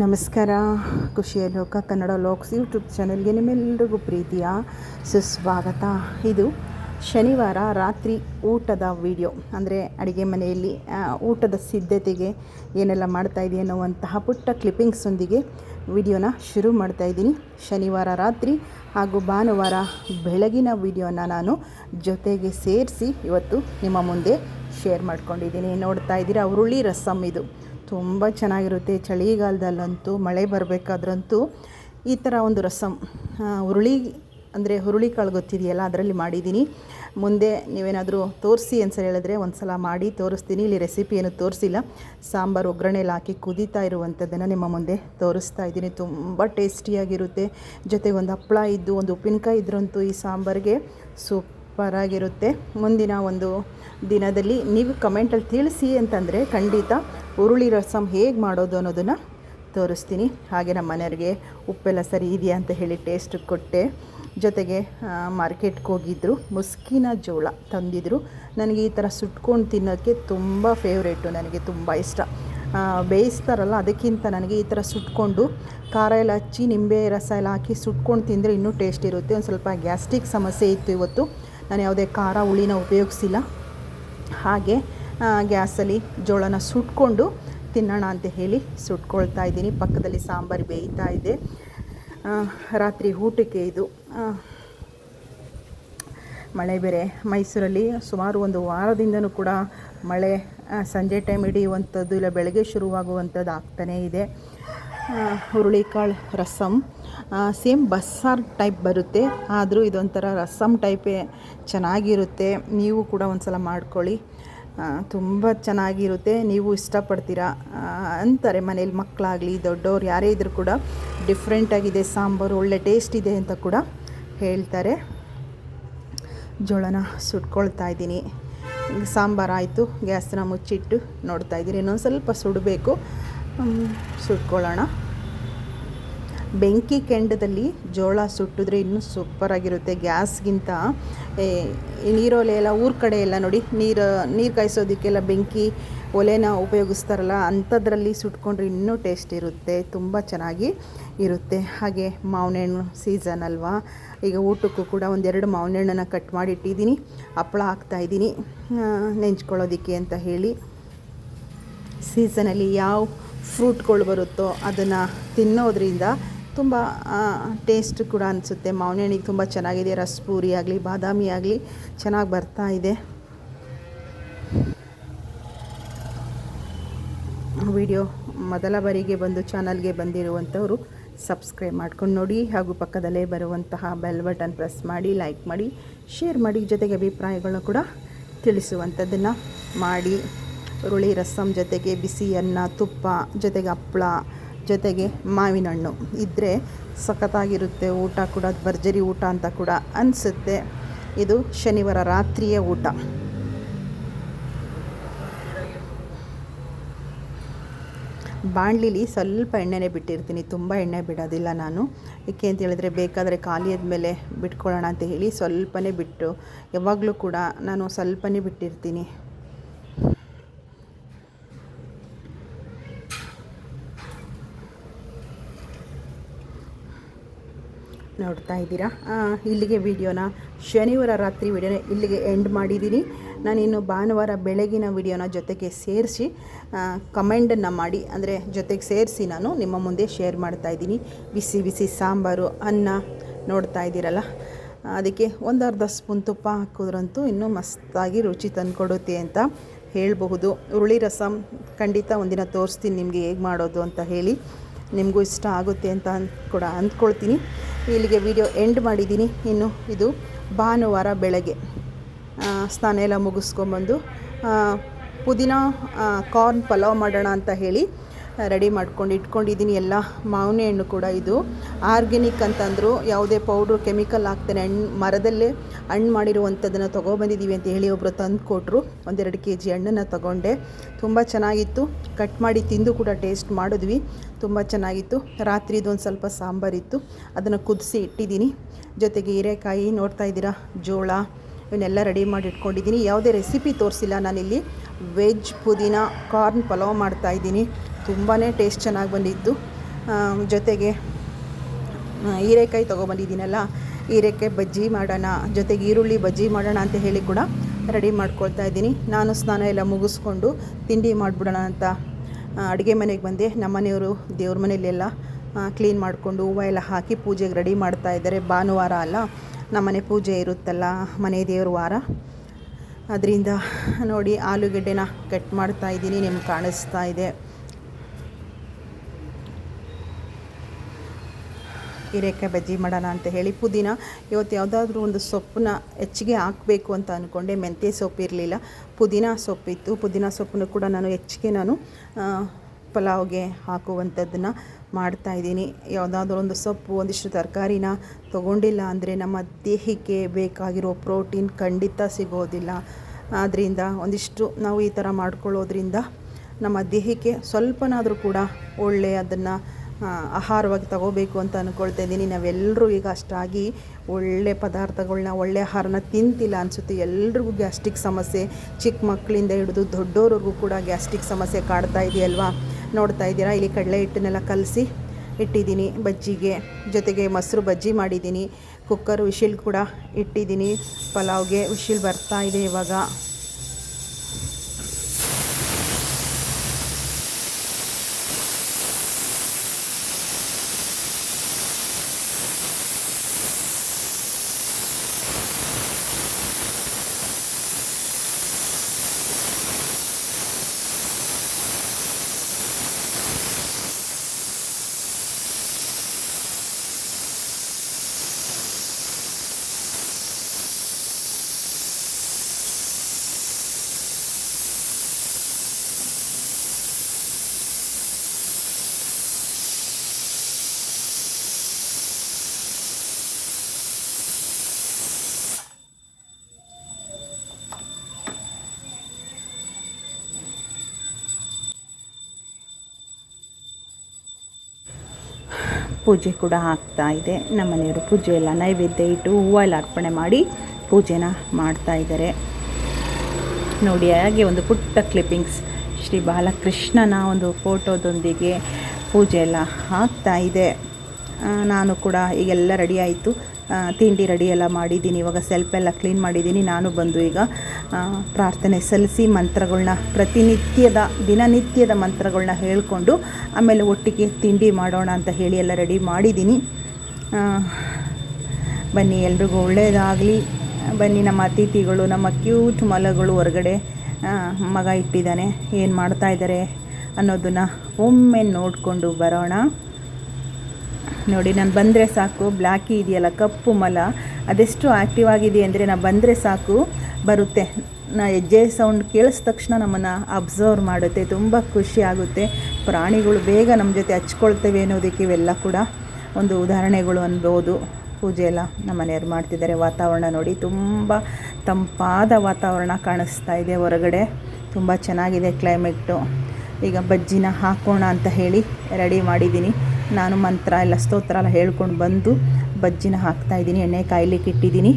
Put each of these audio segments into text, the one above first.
ನಮಸ್ಕಾರ. ಖುಷಿಯ ಲೋಕ, ಕನ್ನಡ ಲೋಕ್ಸ್ ಯೂಟ್ಯೂಬ್ ಚಾನಲ್ಗೆ ನಿಮ್ಮೆಲ್ಲರಿಗೂ ಪ್ರೀತಿಯ ಸುಸ್ವಾಗತ. ಇದು ಶನಿವಾರ ರಾತ್ರಿ ಊಟದ ವಿಡಿಯೋ. ಅಂದರೆ ಅಡುಗೆ ಮನೆಯಲ್ಲಿ ಊಟದ ಸಿದ್ಧತೆಗೆ ಏನೆಲ್ಲ ಮಾಡ್ತಾಯಿದ್ದೀನಿ ಅನ್ನುವಂತಹ ಪುಟ್ಟ ಕ್ಲಿಪ್ಪಿಂಗ್ಸೊಂದಿಗೆ ವಿಡಿಯೋನ ಶುರು ಮಾಡ್ತಾ ಇದ್ದೀನಿ. ಶನಿವಾರ ರಾತ್ರಿ ಹಾಗೂ ಭಾನುವಾರ ಬೆಳಗಿನ ವಿಡಿಯೋನ ನಾನು ಜೊತೆಗೆ ಸೇರಿಸಿ ಇವತ್ತು ನಿಮ್ಮ ಮುಂದೆ ಶೇರ್ ಮಾಡ್ಕೊಂಡಿದ್ದೀನಿ. ನೋಡ್ತಾ ಇದ್ದೀರಾ, ಹುರುಳಿ ರಸಮ್ ಇದು. ತುಂಬ ಚೆನ್ನಾಗಿರುತ್ತೆ. ಚಳಿಗಾಲದಲ್ಲಂತೂ ಮಳೆ ಬರಬೇಕಾದ್ರಂತೂ ಈ ಥರ ಒಂದು ರಸಮ್ ಆ, ಹುರುಳಿ ಅಂದರೆ ಹುರುಳಿ ಕಾಳು ಗೊತ್ತಿದೆಯಲ್ಲ ಅದರಲ್ಲಿ ಮಾಡಿದ್ದೀನಿ. ಮುಂದೆ ನೀವೇನಾದರೂ ತೋರಿಸಿ ಅಂತ ಹೇಳಿದ್ರೆ ಒಂದು ಸಲ ಮಾಡಿ ತೋರಿಸ್ತೀನಿ. ಇಲ್ಲಿ ರೆಸಿಪಿ ಏನು ತೋರಿಸಿಲ್ಲ. ಸಾಂಬಾರು ಒಗ್ಗರಣೆಲಿ ಹಾಕಿ ಕುದೀತಾ ಇರುವಂಥದ್ದನ್ನು ನಿಮ್ಮ ಮುಂದೆ ತೋರಿಸ್ತಾ ಇದ್ದೀನಿ. ತುಂಬ ಟೇಸ್ಟಿಯಾಗಿರುತ್ತೆ. ಜೊತೆಗೆ ಒಂದು ಹಪ್ಪಳ ಇದ್ದು ಒಂದು ಉಪ್ಪಿನಕಾಯಿ ಇದ್ರಂತೂ ಈ ಸಾಂಬಾರಿಗೆ ಸೂಪರಾಗಿರುತ್ತೆ. ಮುಂದಿನ ಒಂದು ದಿನದಲ್ಲಿ ನೀವು ಕಮೆಂಟಲ್ಲಿ ತಿಳಿಸಿ ಅಂತಂದರೆ ಖಂಡಿತ ಹುರುಳಿ ರಸಮ್ ಹೇಗೆ ಮಾಡೋದು ಅನ್ನೋದನ್ನು ತೋರಿಸ್ತೀನಿ. ಹಾಗೆ ನಮ್ಮ ಮನೆಯವ್ರಿಗೆ ಉಪ್ಪೆಲ್ಲ ಸರಿ ಇದೆಯಾ ಅಂತ ಹೇಳಿ ಟೇಸ್ಟ್ ಕೊಟ್ಟೆ. ಜೊತೆಗೆ ಮಾರ್ಕೆಟ್ಗೆ ಹೋಗಿದ್ದರು ಮುಸ್ಕಿನ ಜೋಳ ತಂದಿದ್ದರು ನನಗೆ ಈ ಥರ ಸುಟ್ಕೊಂಡು ತಿನ್ನೋಕ್ಕೆ ತುಂಬ ಫೇವ್ರೇಟು ನನಗೆ ತುಂಬ ಇಷ್ಟ. ಬೇಯಿಸ್ತಾರಲ್ಲ, ಅದಕ್ಕಿಂತ ನನಗೆ ಈ ಥರ ಸುಟ್ಕೊಂಡು, ಖಾರ ಎಲ್ಲ ಹಚ್ಚಿ, ನಿಂಬೆ ರಸ ಎಲ್ಲ ಹಾಕಿ ಸುಟ್ಕೊಂಡು ತಿಂದರೆ ಇನ್ನೂ ಟೇಸ್ಟ್ ಇರುತ್ತೆ. ಒಂದು ಸ್ವಲ್ಪ ಗ್ಯಾಸ್ಟ್ರಿಕ್ ಸಮಸ್ಯೆ ಇತ್ತು ಇವತ್ತು. ನಾನು ಯಾವುದೇ ಖಾರ, ಹುಳಿನ ಉಪಯೋಗಿಸಿಲ್ಲ. ಹಾಗೆ ಗ್ಯಾಸಲ್ಲಿ ಜೋಳನ ಸುಟ್ಕೊಂಡು ತಿನ್ನೋಣ ಅಂತ ಹೇಳಿ ಸುಟ್ಕೊಳ್ತಾ ಇದ್ದೀನಿ. ಪಕ್ಕದಲ್ಲಿ ಸಾಂಬಾರು ಬೇಯ್ತಾ ಇದೆ. ರಾತ್ರಿ ಊಟಕ್ಕೆ ಇದು ಮಳೆ ಬೇರೆ. ಮೈಸೂರಲ್ಲಿ ಸುಮಾರು ಒಂದು ವಾರದಿಂದನೂ ಕೂಡ ಮಳೆ ಸಂಜೆ ಟೈಮ್ ಹಿಡಿಯುವಂಥದ್ದು ಇಲ್ಲ, ಬೆಳಗ್ಗೆ ಶುರುವಾಗುವಂಥದ್ದು ಆಗ್ತಾನೇ ಇದೆ ಹುರುಳಿಕಾಳು ರಸಮ್ ಸೇಮ್ ಬಸ್ಸಾರ್ ಟೈಪ್ ಬರುತ್ತೆ. ಆದರೂ ಇದೊಂಥರ ರಸಮ್ ಟೈಪೇ ಚೆನ್ನಾಗಿರುತ್ತೆ. ನೀವು ಕೂಡ ಒಂದು ಸಲ ಮಾಡ್ಕೊಳ್ಳಿ. ತುಂಬ ಚೆನ್ನಾಗಿರುತ್ತೆ. ನೀವು ಇಷ್ಟಪಡ್ತೀರಾ? ಅಂತಾರೆ ಮನೇಲಿ ಮಕ್ಕಳಾಗಲಿ ದೊಡ್ಡವ್ರು ಯಾರೇ ಇದ್ದರೂ ಕೂಡ ಡಿಫ್ರೆಂಟಾಗಿದೆ ಸಾಂಬಾರು ಒಳ್ಳೆ ಟೇಸ್ಟ್ ಇದೆ ಅಂತ ಕೂಡ ಹೇಳ್ತಾರೆ. ಜೋಳನ ಸುಟ್ಕೊಳ್ತಾ ಇದ್ದೀನಿ. ಸಾಂಬಾರು ಆಯಿತು ಗ್ಯಾಸ್ನ ಮುಚ್ಚಿಟ್ಟು ನೋಡ್ತಾ ಇದ್ದೀನಿ. ಇನ್ನೊಂದು ಸ್ವಲ್ಪ ಸುಡಬೇಕು. ಸುಟ್ಕೊಳ್ಳೋಣ. ಬೆಂಕಿ ಕೆಂಡದಲ್ಲಿ ಜೋಳ ಸುಟ್ಟಿದ್ರೆ ಇನ್ನೂ ಸೂಪರಾಗಿರುತ್ತೆ ಗ್ಯಾಸ್ಗಿಂತ. ನೀರೊಲೆ ಎಲ್ಲ ಊರ ಕಡೆ ಎಲ್ಲ ನೋಡಿ, ನೀರು ನೀರು ಕಾಯಿಸೋದಕ್ಕೆಲ್ಲ ಬೆಂಕಿ ಒಲೆನ ಉಪಯೋಗಿಸ್ತಾರಲ್ಲ, ಅಂಥದ್ರಲ್ಲಿ ಸುಟ್ಕೊಂಡ್ರೆ ಇನ್ನೂ ಟೇಸ್ಟ್ ಇರುತ್ತೆ, ತುಂಬ ಚೆನ್ನಾಗಿ ಇರುತ್ತೆ. ಹಾಗೆ ಮಾವಿನ ಹಣ್ಣು ಸೀಸನ್ ಅಲ್ವಾ, ಈಗ ಊಟಕ್ಕೂ ಕೂಡ ಒಂದೆರಡು ಮಾವಿನ ಹಣ್ಣನ್ನು ಕಟ್ ಮಾಡಿ ಇಟ್ಟಿದ್ದೀನಿ ಹಪ್ಪಳ ಹಾಕ್ತಾಯಿದ್ದೀನಿ ನೆಂಚ್ಕೊಳ್ಳೋದಕ್ಕೆ ಅಂತ ಹೇಳಿ. ಸೀಸನಲ್ಲಿ ಯಾವ ಫ್ರೂಟ್ಗಳು ಬರುತ್ತೋ ಅದನ್ನು ತಿನ್ನೋದ್ರಿಂದ ತುಂಬ ಟೇಸ್ಟ್ ಕೂಡ ಅನಿಸುತ್ತೆ. ಮಾವಿನ ಹಣ್ಣಿಗೆ ತುಂಬ ಚೆನ್ನಾಗಿದೆ. ರಸ್ಪೂರಿ ಆಗಲಿ, ಬಾದಾಮಿ ಆಗಲಿ ಚೆನ್ನಾಗಿ ಬರ್ತಾ ಇದೆ. ವಿಡಿಯೋ ಮೊದಲ ಬಾರಿಗೆ ಬಂದು ಚಾನಲ್ಗೆ ಬಂದಿರುವಂಥವರು ಸಬ್ಸ್ಕ್ರೈಬ್ ಮಾಡ್ಕೊಂಡು ನೋಡಿ ಹಾಗೂ ಪಕ್ಕದಲ್ಲೇ ಬರುವಂತಹ ಬೆಲ್ ಬಟನ್ ಪ್ರೆಸ್ ಮಾಡಿ ಲೈಕ್ ಮಾಡಿ ಶೇರ್ ಮಾಡಿ, ಜೊತೆಗೆ ಅಭಿಪ್ರಾಯಗಳನ್ನ ಕೂಡ ತಿಳಿಸುವಂಥದ್ದನ್ನು ಮಾಡಿ. ಹುರುಳಿ ರಸಂ ಜೊತೆಗೆ ಬಿಸಿ ಅನ್ನ ತುಪ್ಪ ಜೊತೆಗೆ ಹಪ್ಪಳ ಜೊತೆಗೆ ಮಾವಿನ ಹಣ್ಣು ಇದ್ದರೆ ಸಖತ್ತಾಗಿರುತ್ತೆ. ಊಟ ಕೂಡ, ಭರ್ಜರಿ ಊಟ ಅಂತ ಕೂಡ ಅನಿಸುತ್ತೆ. ಇದು ಶನಿವಾರ ರಾತ್ರಿಯ ಊಟ. ಬಾಣಲಿಲಿ ಸ್ವಲ್ಪ ಎಣ್ಣೆನೇ ಬಿಟ್ಟಿರ್ತೀನಿ. ತುಂಬ ಎಣ್ಣೆ ಬಿಡೋದಿಲ್ಲ ನಾನು. ಏಕೆ ಅಂತ ಹೇಳಿದ್ರೆ ಬೇಕಾದರೆ ಖಾಲಿ ಆದಮೇಲೆ ಬಿಟ್ಕೊಳ್ಳೋಣ ಅಂತ ಹೇಳಿ ಸ್ವಲ್ಪನೇ ಬಿಟ್ಟು, ಯಾವಾಗಲೂ ಕೂಡ ನಾನು ಸ್ವಲ್ಪನೇ ಬಿಟ್ಟಿರ್ತೀನಿ. ನೋಡ್ತಾ ಇದ್ದೀರಾ? ಇಲ್ಲಿಗೆ ವಿಡಿಯೋನ ಶನಿವಾರ ರಾತ್ರಿ ವಿಡಿಯೋನ ಇಲ್ಲಿಗೆ ಎಂಡ್ ಮಾಡಿದ್ದೀನಿ. ನಾನಿನ್ನು ಭಾನುವಾರ ಬೆಳಗಿನ ವಿಡಿಯೋನ ಜೊತೆಗೆ ಸೇರಿಸಿ ಕಮೆಂಡನ್ನು ಮಾಡಿ, ಅಂದರೆ ಜೊತೆಗೆ ಸೇರಿಸಿ ನಾನು ನಿಮ್ಮ ಮುಂದೆ ಶೇರ್ ಮಾಡ್ತಾ ಇದ್ದೀನಿ. ಬಿಸಿ ಬಿಸಿ ಸಾಂಬಾರು, ಅನ್ನ ನೋಡ್ತಾ ಇದ್ದೀರಲ್ಲ? ಅದಕ್ಕೆ ಒಂದು ಅರ್ಧ ಸ್ಪೂನ್ ತುಪ್ಪ ಹಾಕಿದ್ರಂತೂ ಇನ್ನೂ ಮಸ್ತಾಗಿ ರುಚಿ ತಂದುಕೊಡುತ್ತೆ ಅಂತ ಹೇಳಬಹುದು. ಹುರುಳಿ ರಸಂ ಖಂಡಿತ ಒಂದಿನ ತೋರಿಸ್ತೀನಿ ನಿಮಗೆ ಹೇಗೆ ಮಾಡೋದು ಅಂತ ಹೇಳಿ. ನಿಮಗೂ ಇಷ್ಟ ಆಗುತ್ತೆ ಅಂತ ಕೂಡ ಅಂದ್ಕೊಳ್ತೀನಿ. ಇಲ್ಲಿಗೆ ವಿಡಿಯೋ ಎಂಡ್ ಮಾಡಿದ್ದೀನಿ. ಇನ್ನು ಇದು ಭಾನುವಾರ ಬೆಳಗ್ಗೆ. ಸ್ನಾನ ಎಲ್ಲ ಮುಗಿಸ್ಕೊಂಬಂದು ಪುದೀನ ಕಾರ್ನ್ ಪಲಾವ್ ಮಾಡೋಣ ಅಂತ ಹೇಳಿ ರೆಡಿ ಮಾಡ್ಕೊಂಡು ಇಟ್ಕೊಂಡಿದ್ದೀನಿ ಎಲ್ಲ ಮಾವಿನ ಹಣ್ಣು ಕೂಡ ಇದು. ಆರ್ಗ್ಯಾನಿಕ್ ಅಂತಂದರು ಯಾವುದೇ ಪೌಡ್ರು, ಕೆಮಿಕಲ್ ಹಾಕ್ತಾನೆ ಹಣ್ಣು ಮರದಲ್ಲೇ ಹಣ್ಣು ಮಾಡಿರುವಂಥದ್ದನ್ನು ತೊಗೊಬಂದಿದ್ದೀವಿ ಅಂತ ಹೇಳಿ ಒಬ್ಬರು ತಂದು ಕೊಟ್ಟರು ಒಂದೆರಡು ಕೆ ಜಿ ಹಣ್ಣನ್ನು ತೊಗೊಂಡೆ. ತುಂಬ ಚೆನ್ನಾಗಿತ್ತು. ಕಟ್ ಮಾಡಿ ತಿಂದು ಕೂಡ ಟೇಸ್ಟ್ ಮಾಡಿದ್ವಿ. ತುಂಬ ಚೆನ್ನಾಗಿತ್ತು. ರಾತ್ರಿ ಇದೊಂದು ಸ್ವಲ್ಪ ಸಾಂಬಾರಿತ್ತು ಅದನ್ನು ಕುದಿಸಿ ಇಟ್ಟಿದ್ದೀನಿ. ಜೊತೆಗೆ ಹೀರೆಕಾಯಿ, ನೋಡ್ತಾ ಇದ್ದೀರಾ, ಜೋಳ, ಇವನ್ನೆಲ್ಲ ರೆಡಿ ಮಾಡಿ ಇಟ್ಕೊಂಡಿದ್ದೀನಿ. ಯಾವುದೇ ರೆಸಿಪಿ ತೋರಿಸಿಲ್ಲ ನಾನಿಲ್ಲಿ. ವೆಜ್ ಪುದೀನ, ಕಾರ್ನ್ ಪಲಾವ್ ಮಾಡ್ತಾಯಿದ್ದೀನಿ ತುಂಬಾ ಟೇಸ್ಟ್ ಚೆನ್ನಾಗಿ ಬಂದಿತ್ತು. ಜೊತೆಗೆ ಹೀರೆಕಾಯಿ ತೊಗೊಬಂದಿದ್ದೀನಲ್ಲ, ಹೀರೆಕಾಯಿ ಬಜ್ಜಿ ಮಾಡೋಣ, ಜೊತೆಗೆ ಈರುಳ್ಳಿ ಬಜ್ಜಿ ಮಾಡೋಣ ಅಂತ ಹೇಳಿ ಕೂಡ ರೆಡಿ ಮಾಡ್ಕೊಳ್ತಾ ಇದ್ದೀನಿ. ನಾನು ಸ್ನಾನ ಎಲ್ಲ ಮುಗಿಸ್ಕೊಂಡು ತಿಂಡಿ ಮಾಡಿಬಿಡೋಣ ಅಂತ ಅಡುಗೆ ಮನೆಗೆ ಬಂದೆ. ನಮ್ಮ ಮನೆಯವರು, ದೇವ್ರ ಮನೆಯಲ್ಲೆಲ್ಲ ಕ್ಲೀನ್ ಮಾಡಿಕೊಂಡು ಹೂವು ಎಲ್ಲ ಹಾಕಿ ಪೂಜೆಗೆ ರೆಡಿ ಮಾಡ್ತಾ ಇದ್ದಾರೆ. ಭಾನುವಾರ ಅಲ್ಲ ನಮ್ಮನೆ ಪೂಜೆ ಇರುತ್ತಲ್ಲ, ಮನೆ ದೇವ್ರ ವಾರ. ಅದರಿಂದ ನೋಡಿ, ಆಲೂಗೆಡ್ಡೆನ ಕಟ್ ಮಾಡ್ತಾ ಇದ್ದೀನಿ. ನಿಮ್ಗೆ ಕಾಣಿಸ್ತಾ ಇದೆ. ಹೀರೆಕಾಯಿ ಬಜ್ಜಿ ಮಾಡೋಣ ಅಂತ ಹೇಳಿ ಪುದೀನ, ಇವತ್ತು ಯಾವುದಾದ್ರೂ ಒಂದು ಸೊಪ್ಪನ್ನ ಹೆಚ್ಚಿಗೆ ಹಾಕಬೇಕು ಅಂತ ಅಂದ್ಕೊಂಡೆ ಮೆಂತ್ಯ ಸೊಪ್ಪು ಇರಲಿಲ್ಲ. ಪುದೀನ ಸೊಪ್ಪಿತ್ತು ಪುದೀನ ಸೊಪ್ಪನ್ನು ಕೂಡ ನಾನು ಹೆಚ್ಚಿಗೆ ನಾನು ಪಲಾವ್ಗೆ ಹಾಕುವಂಥದ್ದನ್ನು ಮಾಡ್ತಾಯಿದ್ದೀನಿ ಯಾವುದಾದ್ರೂ ಒಂದು ಸೊಪ್ಪು, ಒಂದಿಷ್ಟು ತರಕಾರಿನ ತೊಗೊಂಡಿಲ್ಲ ಅಂದರೆ ನಮ್ಮ ದೇಹಕ್ಕೆ ಬೇಕಾಗಿರೋ ಪ್ರೋಟೀನ್ ಖಂಡಿತ ಸಿಗೋದಿಲ್ಲ. ಆದ್ದರಿಂದ ಒಂದಿಷ್ಟು ನಾವು ಈ ಥರ ಮಾಡ್ಕೊಳ್ಳೋದ್ರಿಂದ ನಮ್ಮ ದೇಹಕ್ಕೆ ಸ್ವಲ್ಪನಾದರೂ ಕೂಡ ಒಳ್ಳೆಯ ಅದನ್ನು ಆಹಾರವಾಗಿ ತಗೋಬೇಕು ಅಂತ ಅಂದ್ಕೊಳ್ತಾ ಇದ್ದೀನಿ. ನಾವೆಲ್ಲರೂ ಈಗ ಅಷ್ಟಾಗಿ ಒಳ್ಳೆ ಪದಾರ್ಥಗಳನ್ನ ಒಳ್ಳೆ ಆಹಾರನ ತಿಂತಿಲ್ಲ ಅನಿಸುತ್ತೆ. ಎಲ್ರಿಗೂ ಗ್ಯಾಸ್ಟ್ರಿಕ್ ಸಮಸ್ಯೆ, ಚಿಕ್ಕ ಮಕ್ಕಳಿಂದ ಹಿಡಿದು ದೊಡ್ಡವ್ರಿಗೂ ಕೂಡ ಗ್ಯಾಸ್ಟ್ರಿಕ್ ಸಮಸ್ಯೆ ಕಾಡ್ತಾ ಇದೆಯಲ್ವಾ? ನೋಡ್ತಾ ಇದ್ದೀರಾ? ಇಲ್ಲಿ ಕಡಲೆ ಹಿಟ್ಟನ್ನೆಲ್ಲ ಕಲಸಿ ಇಟ್ಟಿದ್ದೀನಿ. ಬಜ್ಜಿಗೆ ಜೊತೆಗೆ ಮೊಸರು ಬಜ್ಜಿ ಮಾಡಿದ್ದೀನಿ. ಕುಕ್ಕರ್ ವಿಶಿಲ್ ಕೂಡ ಇಟ್ಟಿದ್ದೀನಿ. ಪಲಾವ್ಗೆ ವಿಶಿಲ್ ಬರ್ತಾ ಇದೆ ಇವಾಗ. ಪೂಜೆ ಕೂಡ ಆಗ್ತಾ ಇದೆ. ನಮ್ಮ ಮನೆಯವರು ಪೂಜೆ ಎಲ್ಲ ನೈವೇದ್ಯ ಇಟ್ಟು ಹೂವು ಎಲ್ಲ ಅರ್ಪಣೆ ಮಾಡಿ ಪೂಜೆನ ಮಾಡ್ತಾ ಇದ್ದಾರೆ. ನೋಡಿ, ಹಾಗೆ ಒಂದು ಪುಟ್ಟ ಕ್ಲಿಪ್ಪಿಂಗ್ಸ್ ಶ್ರೀ ಬಾಲಕೃಷ್ಣನ ಒಂದು ಫೋಟೋದೊಂದಿಗೆ ಪೂಜೆ ಎಲ್ಲ ಆಗ್ತಾ ಇದೆ. ನಾನು ಕೂಡ ಈಗೆಲ್ಲ ರೆಡಿ ಆಯಿತು. ತಿಂಡಿ ರೆಡಿ ಎಲ್ಲ ಮಾಡಿದ್ದೀನಿ. ಇವಾಗ ಸೆಲ್ಫ್ ಎಲ್ಲ ಕ್ಲೀನ್ ಮಾಡಿದ್ದೀನಿ. ನಾನು ಬಂದು ಈಗ ಪ್ರಾರ್ಥನೆ ಸಲ್ಲಿಸಿ ಮಂತ್ರಗಳನ್ನ ಪ್ರತಿನಿತ್ಯದ, ದಿನನಿತ್ಯದ ಮಂತ್ರಗಳನ್ನ ಹೇಳಿಕೊಂಡು ಆಮೇಲೆ ಒಟ್ಟಿಗೆ ತಿಂಡಿ ಮಾಡೋಣ ಅಂತ ಹೇಳಿ ಎಲ್ಲ ರೆಡಿ ಮಾಡಿದ್ದೀನಿ. ಬನ್ನಿ, ಎಲ್ರಿಗೂ ಒಳ್ಳೆಯದಾಗಲಿ ಬನ್ನಿ, ನಮ್ಮ ಅತಿಥಿಗಳು, ನಮ್ಮ ಕ್ಯೂಟ್ ಮಲಗಳು ಹೊರಗಡೆ ಮಗ ಇಟ್ಟಿದ್ದಾನೆ. ಏನು ಮಾಡ್ತಾ ಇದ್ದಾರೆ ಅನ್ನೋದನ್ನು ಒಮ್ಮೆ ನೋಡಿಕೊಂಡು ಬರೋಣ. ನೋಡಿ, ನಾನು ಬಂದರೆ ಸಾಕು ಬ್ಲ್ಯಾಕಿ ಇದೆಯಲ್ಲ, ಕಪ್ಪು ಮಲ, ಅದೆಷ್ಟು ಆ್ಯಕ್ಟಿವ್ ಆಗಿದೆ ಅಂದರೆ ನಾನು ಬಂದರೆ ಸಾಕು, ಬರುತ್ತೆ. ನಾ ಹೆಜ್ಜೆ ಸೌಂಡ್ ಕೇಳಿಸಿದ ತಕ್ಷಣ ನಮ್ಮನ್ನು ಅಬ್ಸರ್ವ್ ಮಾಡುತ್ತೆ, ತುಂಬ ಖುಷಿ ಆಗುತ್ತೆ. ಪ್ರಾಣಿಗಳು ಬೇಗ ನಮ್ಮ ಜೊತೆ ಹಚ್ಕೊಳ್ತೇವೆ ಅನ್ನೋದಕ್ಕೆ ಇವೆಲ್ಲ ಕೂಡ ಒಂದು ಉದಾಹರಣೆಗಳು ಅನ್ಬೋದು. ಪೂಜೆ ಎಲ್ಲ ನಮ್ಮ ಮನೆಯವ್ರು ಮಾಡ್ತಿದ್ದಾರೆ, ವಾತಾವರಣ ನೋಡಿ, ತುಂಬ ತಂಪಾದ ವಾತಾವರಣ ಕಾಣಿಸ್ತಾ ಇದೆ ಹೊರಗಡೆ. ತುಂಬ ಚೆನ್ನಾಗಿದೆ ಕ್ಲೈಮೇಟು ಈಗ ಬಜ್ಜಿನ ಹಾಕೋಣ ಅಂತ ಹೇಳಿ ರೆಡಿ ಮಾಡಿದ್ದೀನಿ. ನಾನು ಮಂತ್ರ ಎಲ್ಲ ಸ್ತೋತ್ರ ಎಲ್ಲ ಹೇಳ್ಕೊಂಡು ಬಂದು ಬಜ್ಜಿನ ಹಾಕ್ತಾಯಿದ್ದೀನಿ ಎಣ್ಣೆ ಕಾಯ್ಲಿಕ್ಕೆ ಇಟ್ಟಿದ್ದೀನಿ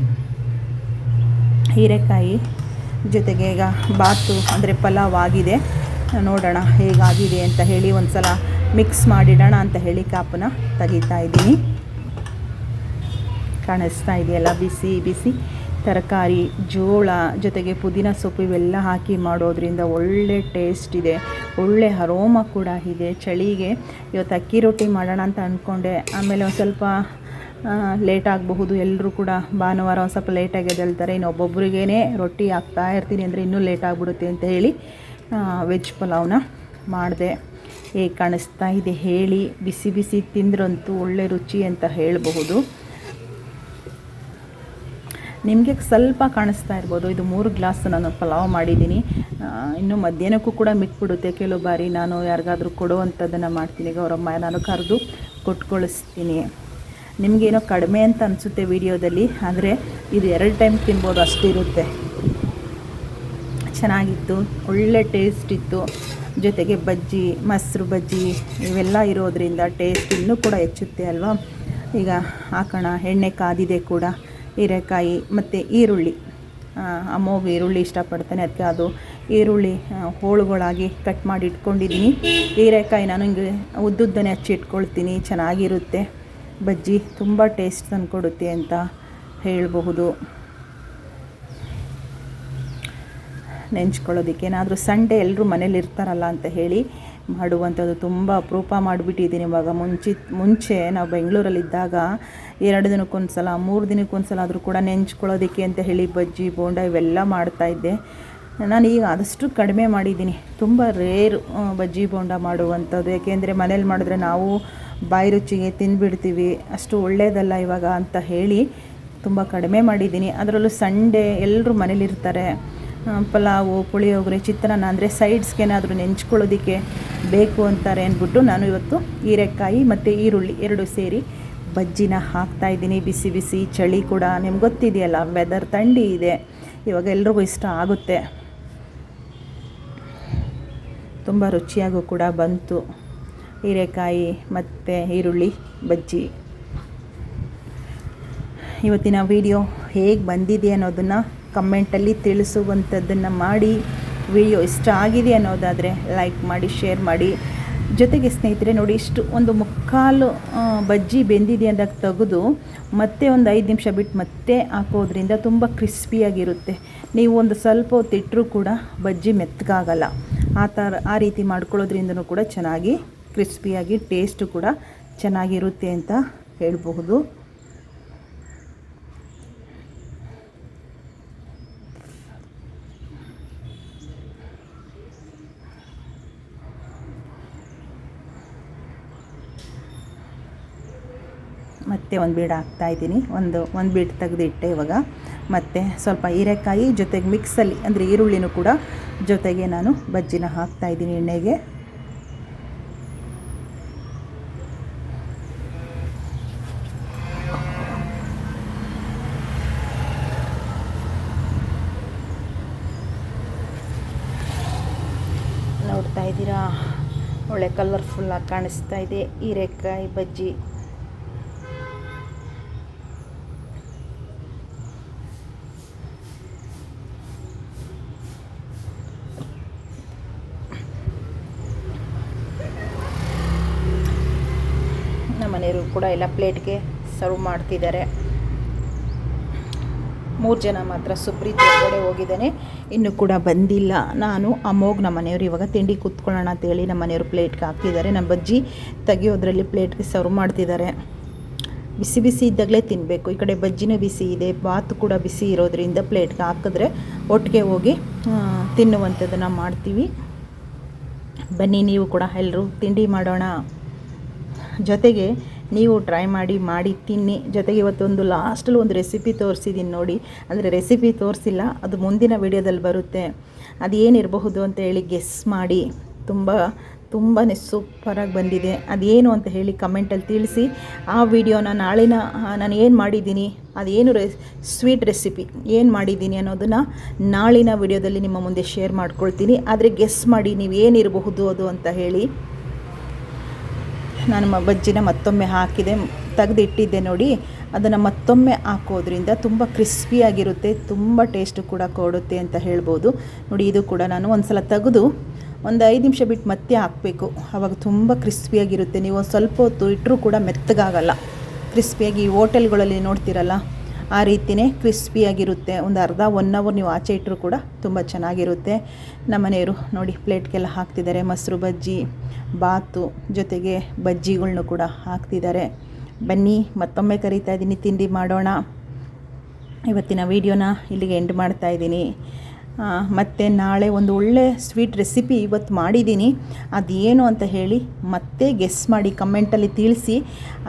ಹೀರೆಕಾಯಿ ಜೊತೆಗೆ ಈಗ ಬಾತು ಅಂದರೆ ಪಲಾವ್ ಆಗಿದೆ ನೋಡೋಣ ಹೇಗಾಗಿದೆ ಅಂತ ಹೇಳಿ ಒಂದು ಸಲ ಮಿಕ್ಸ್ ಮಾಡಿಡೋಣ ಅಂತ ಹೇಳಿ ಕಾಪನ್ನ ತೆಗಿತಾ ಇದ್ದೀನಿ. ಕಾಣಿಸ್ತಾ ಇದೆಯಲ್ಲ, ಬಿಸಿ ಬಿಸಿ. ತರಕಾರಿ, ಜೋಳ ಜೊತೆಗೆ ಪುದೀನ ಸೊಪ್ಪು ಇವೆಲ್ಲ ಹಾಕಿ ಮಾಡೋದ್ರಿಂದ ಒಳ್ಳೆ ಟೇಸ್ಟ್ ಇದೆ. ಒಳ್ಳೆ ಅರೋಮ ಕೂಡ ಇದೆ. ಚಳಿಗೆ ಇವತ್ತು ಅಕ್ಕಿ ರೊಟ್ಟಿ ಮಾಡೋಣ ಅಂತ ಅಂದ್ಕೊಂಡೆ ಆಮೇಲೆ ಒಂದು ಸ್ವಲ್ಪ ಲೇಟ್ ಆಗಬಹುದು. ಎಲ್ಲರೂ ಕೂಡ ಭಾನುವಾರ ಒಂದು ಸ್ವಲ್ಪ ಲೇಟಾಗಿ ಎದ್ದೇಳ್ತಾರೆ. ಇನ್ನು ಒಬ್ಬೊಬ್ರಿಗೇ ರೊಟ್ಟಿ ಹಾಕ್ತಾ ಇರ್ತೀನಿ ಅಂದರೆ ಇನ್ನೂ ಲೇಟ್ ಆಗಿಬಿಡುತ್ತೆ ಅಂತ ಹೇಳಿ ವೆಜ್ ಪಲಾವ್ನ ಮಾಡಿದೆ. ಹೇಗೆ ಕಾಣಿಸ್ತಾ ಇದೆ ಹೇಳಿ. ಬಿಸಿ ಬಿಸಿ ತಿಂದ್ರಂತೂ ಒಳ್ಳೆ ರುಚಿ ಅಂತ ಹೇಳಬಹುದು. ನಿಮಗೆ ಸ್ವಲ್ಪ ಕಾಣಿಸ್ತಾ ಇರ್ಬೋದು. ಇದು ಮೂರು ಗ್ಲಾಸ್ ನಾನು ಪಲಾವ್ ಮಾಡಿದ್ದೀನಿ. ಇನ್ನು ಮಧ್ಯಾಹ್ನಕ್ಕೂ ಕೂಡ ಮಿಕ್ಬಿಡುತ್ತೆ. ಕೆಲವು ಬಾರಿ ನಾನು ಯಾರಿಗಾದರೂ ಕೊಡುವಂಥದ್ದನ್ನು ಮಾಡ್ತೀನಿ. ಈಗ ಅವರಮ್ಮ ನಾನು ಕರೆದು ಕೊಟ್ಕೊಳಿಸ್ತೀನಿ. ನಿಮಗೇನೋ ಕಡಿಮೆ ಅಂತ ಅನಿಸುತ್ತೆ ವಿಡಿಯೋದಲ್ಲಿ, ಆದರೆ ಇದು ಎರಡು ಟೈಮ್ ತಿನ್ಬೋದು ಅಷ್ಟಿರುತ್ತೆ ಚೆನ್ನಾಗಿತ್ತು. ಒಳ್ಳೆ ಟೇಸ್ಟ್ ಇತ್ತು. ಜೊತೆಗೆ ಬಜ್ಜಿ, ಮೊಸರು ಬಜ್ಜಿ, ಇವೆಲ್ಲ ಇರೋದ್ರಿಂದ ಟೇಸ್ಟ್ ಇನ್ನೂ ಕೂಡ ಹೆಚ್ಚುತ್ತೆ ಅಲ್ವಾ? ಈಗ ಹಾಕೋಣ. ಎಣ್ಣೆ ಕಾದಿದೆ ಕೂಡ. ಹೀರೆಕಾಯಿ ಮತ್ತು ಈರುಳ್ಳಿ. ಅಮ್ಮೋಗೆ ಈರುಳ್ಳಿ ಇಷ್ಟಪಡ್ತಾನೆ. ಅದಕ್ಕೆ ಅದು ಈರುಳ್ಳಿ ಹೋಳುಗಳಾಗಿ ಕಟ್ ಮಾಡಿ ಇಟ್ಕೊಂಡಿದ್ದೀನಿ. ಹೀರೆಕಾಯಿ ನಾನು ಹಿಂಗೆ ಉದ್ದುದ್ದನೆ ಹಚ್ಚಿ ಇಟ್ಕೊಳ್ತೀನಿ. ಚೆನ್ನಾಗಿರುತ್ತೆ. ಬಜ್ಜಿ ತುಂಬ ಟೇಸ್ಟ್ ತಂದುಕೊಡುತ್ತೆ ಅಂತ ಹೇಳಬಹುದು. ನೆಂಚ್ಕೊಳ್ಳೋದಕ್ಕೆ ಏನಾದರೂ ಸಂಡೇ ಎಲ್ಲರೂ ಮನೇಲಿ ಇರ್ತಾರಲ್ಲ ಅಂತ ಹೇಳಿ ಮಾಡುವಂಥದ್ದು ತುಂಬ ಅಪರೂಪ ಮಾಡಿಬಿಟ್ಟಿದ್ದೀನಿ. ಇವಾಗ ಮುಂಚೆ ಮುಂಚೆ ನಾವು ಬೆಂಗಳೂರಲ್ಲಿದ್ದಾಗ ಎರಡು ದಿನಕ್ಕೊಂದು ಸಲ ಮೂರು ದಿನಕ್ಕೊಂದ್ಸಲ ಆದರೂ ಕೂಡ ನೆಂಚ್ಕೊಳ್ಳೋದಕ್ಕೆ ಅಂತ ಹೇಳಿ ಬಜ್ಜಿ, ಬೋಂಡ ಇವೆಲ್ಲ ಮಾಡ್ತಾಯಿದ್ದೆ ನಾನು ಈಗ ಆದಷ್ಟು ಕಡಿಮೆ ಮಾಡಿದ್ದೀನಿ. ತುಂಬ ರೇರ್ ಬಜ್ಜಿ, ಬೋಂಡ ಮಾಡುವಂಥದ್ದು. ಯಾಕೆಂದರೆ ಮನೇಲಿ ಮಾಡಿದ್ರೆ ನಾವು ಬಾಯಿ ರುಚಿಗೆ ತಿಂದುಬಿಡ್ತೀವಿ ಅಷ್ಟು ಒಳ್ಳೆಯದಲ್ಲ ಇವಾಗ ಅಂತ ಹೇಳಿ ತುಂಬ ಕಡಿಮೆ ಮಾಡಿದ್ದೀನಿ. ಅದರಲ್ಲೂ ಸಂಡೇ ಎಲ್ಲರೂ ಮನೇಲಿರ್ತಾರೆ. ಪಲಾವು, ಪುಳಿಯೋಗರೆ, ಚಿತ್ರಾನ್ನ ಅಂದರೆ ಸೈಡ್ಸ್ಗೇನಾದರೂ ನೆಂಚ್ಕೊಳ್ಳೋದಕ್ಕೆ ಬೇಕು ಅಂತಾರೆ ಅಂದ್ಬಿಟ್ಟು ನಾನು ಇವತ್ತು ಹೀರೆಕಾಯಿ ಮತ್ತು ಈರುಳ್ಳಿ ಎರಡು ಸೇರಿ ಬಜ್ಜಿನ ಹಾಕ್ತಾಯಿದ್ದೀನಿ ಬಿಸಿ ಬಿಸಿ ಚಳಿ ಕೂಡ. ನಿಮ್ಗೆ ಗೊತ್ತಿದೆಯಲ್ಲ ವೆದರ್ ಥಂಡಿ ಇದೆ. ಇವಾಗ ಎಲ್ರಿಗೂ ಇಷ್ಟ ಆಗುತ್ತೆ. ತುಂಬ ರುಚಿಯಾಗೂ ಕೂಡ ಬಂತು ಹೀರೆಕಾಯಿ ಮತ್ತು ಈರುಳ್ಳಿ ಬಜ್ಜಿ. ಇವತ್ತಿನ ವಿಡಿಯೋ ಹೇಗೆ ಬಂದಿದೆ ಅನ್ನೋದನ್ನು ಕಮೆಂಟಲ್ಲಿ ತಿಳಿಸುವಂಥದ್ದನ್ನು ಮಾಡಿ, ವಿಡಿಯೋ ಇಷ್ಟ ಆಗಿದೆ ಅನ್ನೋದಾದರೆ ಲೈಕ್ ಮಾಡಿ, ಶೇರ್ ಮಾಡಿ. ಜೊತೆಗೆ ಸ್ನೇಹಿತರೆ ನೋಡಿ, ಇಷ್ಟು ಒಂದು ಮುಕ್ಕಾಲು ಬಜ್ಜಿ ಬೆಂದಿದೆ ಅಂದಾಗ ತೆಗೆದು ಮತ್ತೆ ಒಂದು ಐದು ನಿಮಿಷ ಬಿಟ್ಟು ಮತ್ತೆ ಹಾಕೋದ್ರಿಂದ ತುಂಬ ಕ್ರಿಸ್ಪಿಯಾಗಿರುತ್ತೆ. ನೀವು ಒಂದು ಸ್ವಲ್ಪ ಹೊತ್ತು ಇಟ್ಟರೂ ಕೂಡ ಬಜ್ಜಿ ಮೆತ್ತಗಾಗಲ್ಲ ಆ ಥರ, ಆ ರೀತಿ ಮಾಡ್ಕೊಳ್ಳೋದ್ರಿಂದನೂ ಕೂಡ ಚೆನ್ನಾಗಿ ಕ್ರಿಸ್ಪಿಯಾಗಿ ಟೇಸ್ಟು ಕೂಡ ಚೆನ್ನಾಗಿರುತ್ತೆ ಅಂತ ಹೇಳಬಹುದು. ಮತ್ತೆ ಒಂದು ಬೀಡ ಹಾಕ್ತಾಯಿದ್ದೀನಿ ಒಂದು ಒಂದು ಬೀಡ್ ತೆಗೆದಿಟ್ಟೆ ಇವಾಗ. ಮತ್ತು ಸ್ವಲ್ಪ ಹೀರೆಕಾಯಿ ಜೊತೆಗೆ ಮಿಕ್ಸಲ್ಲಿ ಅಂದರೆ ಈರುಳ್ಳಿನೂ ಕೂಡ ಜೊತೆಗೆ ನಾನು ಬಜ್ಜಿನ ಹಾಕ್ತಾಯಿದ್ದೀನಿ ಎಣ್ಣೆಗೆ. ನೋಡ್ತಾ ಇದ್ದೀರಾ? ಒಳ್ಳೆ ಕಲರ್ಫುಲ್ಲಾಗಿ ಕಾಣಿಸ್ತಾ ಇದೆ. ಹೀರೆಕಾಯಿ ಬಜ್ಜಿ ನಮ್ಮ ಮನೆಯವರು ಕೂಡ ಎಲ್ಲ ಪ್ಲೇಟ್ಗೆ ಸರ್ವ್ ಮಾಡ್ತಿದ್ದಾರೆ. ಮೂರು ಜನ ಮಾತ್ರ ಸುಪ್ರೀತ್ ಹೊರಗಡೆ ಹೋಗಿದ್ದಾನೆ. ಇನ್ನೂ ಕೂಡ ಬಂದಿಲ್ಲ. ನಾನು ಅಮೋಗ್ ನಮ್ಮ ಮನೆಯವರು, ಇವಾಗ ತಿಂಡಿ ಕೂತ್ಕೊಳ್ಳೋಣ ಅಂತೇಳಿ ನಮ್ಮ ಮನೆಯವರು ಪ್ಲೇಟ್ಗೆ ಹಾಕ್ತಿದ್ದಾರೆ. ನಮ್ಮ ಬಜ್ಜಿ ತೆಗಿಯೋದ್ರಲ್ಲಿ ಪ್ಲೇಟ್ಗೆ ಸರ್ವ್ ಮಾಡ್ತಿದ್ದಾರೆ. ಬಿಸಿ ಬಿಸಿ ಇದ್ದಾಗಲೇ ತಿನ್ನಬೇಕು ಈ ಕಡೆ ಬಜ್ಜಿನೂ ಬಿಸಿ ಇದೆ. ಬಾತು ಕೂಡ ಬಿಸಿ ಇರೋದ್ರಿಂದ ಪ್ಲೇಟ್ಗೆ ಹಾಕಿದ್ರೆ ಒಟ್ಟಿಗೆ ಹೋಗಿ ತಿನ್ನುವಂಥದ್ದನ್ನು ಮಾಡ್ತೀವಿ. ಬನ್ನಿ ನೀವು ಕೂಡ ಎಲ್ಲರೂ ತಿಂಡಿ ಮಾಡೋಣ. ಜೊತೆಗೆ ನೀವು ಟ್ರೈ ಮಾಡಿ ಮಾಡಿ ತಿನ್ನಿ. ಜೊತೆಗೆ ಇವತ್ತೊಂದು ಲಾಸ್ಟಲ್ಲಿ ಒಂದು ರೆಸಿಪಿ ತೋರಿಸಿದ್ದೀನಿ ನೋಡಿ. ಅಂದರೆ ರೆಸಿಪಿ ತೋರಿಸಿಲ್ಲ, ಅದು ಮುಂದಿನ ವಿಡಿಯೋದಲ್ಲಿ ಬರುತ್ತೆ. ಅದು ಏನಿರಬಹುದು ಅಂತ ಹೇಳಿ ಗೆಸ್ ಮಾಡಿ. ತುಂಬ ತುಂಬಾ ಸೂಪರಾಗಿ ಬಂದಿದೆ. ಅದೇನು ಅಂತ ಹೇಳಿ ಕಮೆಂಟಲ್ಲಿ ತಿಳಿಸಿ. ಆ ವಿಡಿಯೋನ ನಾಳಿನ, ನಾನು ಏನು ಮಾಡಿದ್ದೀನಿ, ಅದೇನು ರೆ ಸ್ವೀಟ್ ರೆಸಿಪಿ ಏನು ಮಾಡಿದ್ದೀನಿ ಅನ್ನೋದನ್ನು ನಾಳಿನ ವಿಡಿಯೋದಲ್ಲಿ ನಿಮ್ಮ ಮುಂದೆ ಶೇರ್ ಮಾಡ್ಕೊಳ್ತೀನಿ. ಆದರೆ ಗೆಸ್ ಮಾಡಿ, ನೀವು ಏನಿರಬಹುದು ಅದು ಅಂತ ಹೇಳಿ. ನಾನು ಬಜ್ಜಿನ ಮತ್ತೊಮ್ಮೆ ಹಾಕಿದೆ, ತೆಗೆದಿಟ್ಟಿದ್ದೆ ನೋಡಿ. ಅದನ್ನು ಮತ್ತೊಮ್ಮೆ ಹಾಕೋದ್ರಿಂದ ತುಂಬ ಕ್ರಿಸ್ಪಿಯಾಗಿರುತ್ತೆ ತುಂಬ ಟೇಸ್ಟು ಕೂಡ ಕೊಡುತ್ತೆ ಅಂತ ಹೇಳ್ಬೋದು. ನೋಡಿ, ಇದು ಕೂಡ ನಾನು ಒಂದು ಸಲ ತೆಗೆದು ಒಂದು ಐದು ನಿಮಿಷ ಬಿಟ್ಟು ಮತ್ತೆ ಹಾಕಬೇಕು. ಆವಾಗ ತುಂಬ ಕ್ರಿಸ್ಪಿಯಾಗಿರುತ್ತೆ ನೀವು ಸ್ವಲ್ಪ ಹೊತ್ತು ಇಟ್ಟರೂ ಕೂಡ ಮೆತ್ತಗಾಗಲ್ಲ. ಕ್ರಿಸ್ಪಿಯಾಗಿ ಹೋಟೆಲ್ಗಳಲ್ಲಿ ನೋಡ್ತಿರಲ್ಲ ಆ ರೀತಿಯೇ ಕ್ರಿಸ್ಪಿಯಾಗಿರುತ್ತೆ. ಒಂದು ಅರ್ಧ ಒನ್ ಅವರ್ ನೀವು ಆಚೆ ಇಟ್ಟರೂ ಕೂಡ ತುಂಬ ಚೆನ್ನಾಗಿರುತ್ತೆ. ನಮ್ಮ ಮನೆಯವರು ನೋಡಿ, ಪ್ಲೇಟ್ಗೆಲ್ಲ ಹಾಕ್ತಿದ್ದಾರೆ. ಮೊಸರು, ಬಜ್ಜಿ, ಬಾತು ಜೊತೆಗೆ ಬಜ್ಜಿಗಳ್ನು ಕೂಡ ಹಾಕ್ತಿದ್ದಾರೆ. ಬನ್ನಿ, ಮತ್ತೊಮ್ಮೆ ಕರೀತಾ ಇದ್ದೀನಿ. ತಿಂಡಿ ಮಾಡೋಣ. ಇವತ್ತಿನ ವೀಡಿಯೋನ ಇಲ್ಲಿಗೆ ಎಂಡ್ ಮಾಡ್ತಾ ಇದ್ದೀನಿ. ಮತ್ತು ನಾಳೆ ಒಂದು ಒಳ್ಳೆ ಸ್ವೀಟ್ ರೆಸಿಪಿ ಇವತ್ತು ಮಾಡಿದ್ದೀನಿ. ಅದೇನು ಅಂತ ಹೇಳಿ ಮತ್ತೆ ಗೆಸ್ ಮಾಡಿ ಕಮೆಂಟಲ್ಲಿ ತಿಳಿಸಿ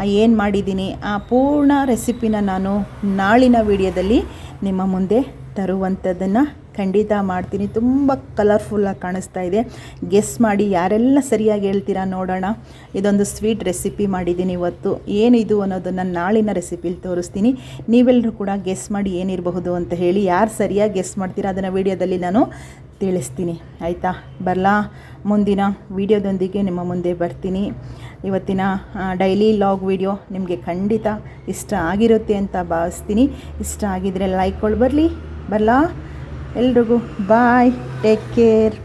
ಏನು ಮಾಡಿದ್ದೀನಿ. ಆ, ಪೂರ್ಣ ರೆಸಿಪಿನ ನಾನು ನಾಳಿನ ವಿಡಿಯೋದಲ್ಲಿ ನಿಮ್ಮ ಮುಂದೆ ತರುವಂಥದ್ದನ್ನು ಖಂಡಿತ ಮಾಡ್ತೀನಿ. ತುಂಬ ಕಲರ್ಫುಲ್ಲಾಗಿ ಕಾಣಿಸ್ತಾ ಇದೆ. ಗೆಸ್ ಮಾಡಿ ಯಾರೆಲ್ಲ ಸರಿಯಾಗಿ ಹೇಳ್ತೀರಾ ನೋಡೋಣ. ಇದೊಂದು ಸ್ವೀಟ್ ರೆಸಿಪಿ ಮಾಡಿದ್ದೀನಿ ಇವತ್ತು. ಏನಿದು ಅನ್ನೋದನ್ನು ನಾಳಿನ ರೆಸಿಪಿಲಿ ತೋರಿಸ್ತೀನಿ. ನೀವೆಲ್ಲರೂ ಕೂಡ ಗೆಸ್ ಮಾಡಿ ಏನಿರಬಹುದು ಅಂತ ಹೇಳಿ ಯಾರು ಸರಿಯಾಗಿ ಗೆಸ್ ಮಾಡ್ತೀರಾ ಅದನ್ನು ವಿಡಿಯೋದಲ್ಲಿ ನಾನು ತಿಳಿಸ್ತೀನಿ. ಆಯಿತಾ? ಬರಲಾ? ಮುಂದಿನ ವಿಡಿಯೋದೊಂದಿಗೆ ನಿಮ್ಮ ಮುಂದೆ ಬರ್ತೀನಿ. ಇವತ್ತಿನ ಡೈಲಿ ಲಾಗ್ ವಿಡಿಯೋ ನಿಮಗೆ ಖಂಡಿತ ಇಷ್ಟ ಆಗಿರುತ್ತೆ ಅಂತ ಭಾವಿಸ್ತೀನಿ. ಇಷ್ಟ ಆಗಿದರೆ ಲೈಕ್ ಕೊಡು ಬರಲಿ. ಬರಲಾ? ಎಲ್ರಿಗೂ ಬಾಯ್ ಟೇಕ್ ಕೇರ್